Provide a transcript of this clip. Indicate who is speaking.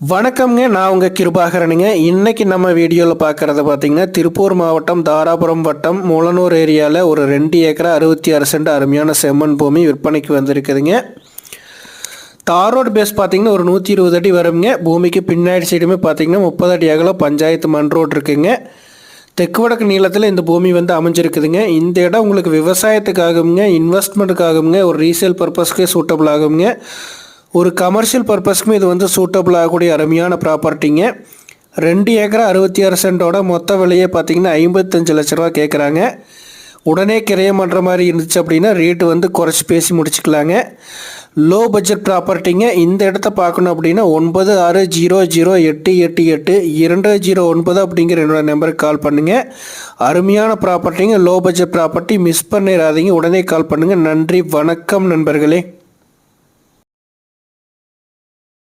Speaker 1: வணக்கம்ங்க நான் உங்கள் கிருபாகரனுங்க. இன்றைக்கி நம்ம வீடியோவில் பார்க்குறது பார்த்தீங்கன்னா திருப்பூர் மாவட்டம் தாராபுரம் வட்டம் முளனூர் ஏரியாவில் ஒரு ரெண்டு ஏக்கரா அறுபத்தி ஆறு சென்ட் அருமையான செம்மண் பூமி விற்பனைக்கு வந்திருக்குதுங்க. தார் ரோடு பேஸ் பார்த்தீங்கன்னா ஒரு நூற்றி இருபது அடி வருங்க பூமிக்கு பின்னாடி சைடுமே பார்த்தீங்கன்னா முப்பது அடி அகலம் பஞ்சாயத்து மண் ரோடு இருக்குங்க. தெற்கு வடக்கு நீளத்தில் இந்த பூமி வந்து அமைஞ்சிருக்குதுங்க. இந்த இடம் உங்களுக்கு விவசாயத்துக்காகுங்க இன்வெஸ்ட்மெண்ட்டுக்காகுங்க ஒரு ரீசேல் பர்பஸ்க்கு சூட்டபிள் ஆகுங்க. ஒரு கமர்ஷியல் பர்பஸ்க்குமே இது வந்து சூட்டபிள் ஆகக்கூடிய அருமையான ப்ராப்பர்ட்டிங்க ரெண்டு ஏக்கரா அறுபத்தி ஆறு சென்டோட மொத்த விலையே பார்த்தீங்கன்னா ஐம்பத்தஞ்சு லட்ச ரூபா கேட்குறாங்க உடனே கிரயம் பண்ணுற மாதிரி இருந்துச்சு அப்படின்னா ரேட்டு வந்து குறைச்சி பேசி முடிச்சுக்கலாங்க. லோ பட்ஜெட் ப்ராப்பர்ட்டிங்க இந்த இடத்த பார்க்கணும் அப்படின்னா ஒன்பது ஆறு ஜீரோ ஜீரோ எட்டு எட்டு எட்டு இரண்டு ஜீரோ ஒன்பது அப்படிங்கிற என்னோட நம்பருக்கு கால் பண்ணுங்கள் அருமையான ப்ராப்பர்ட்டிங்க லோ பட்ஜெட் ப்ராப்பர்ட்டி மிஸ் பண்ணிடாதீங்க. உடனே கால் பண்ணுங்கள் நன்றி வணக்கம் நண்பர்களே.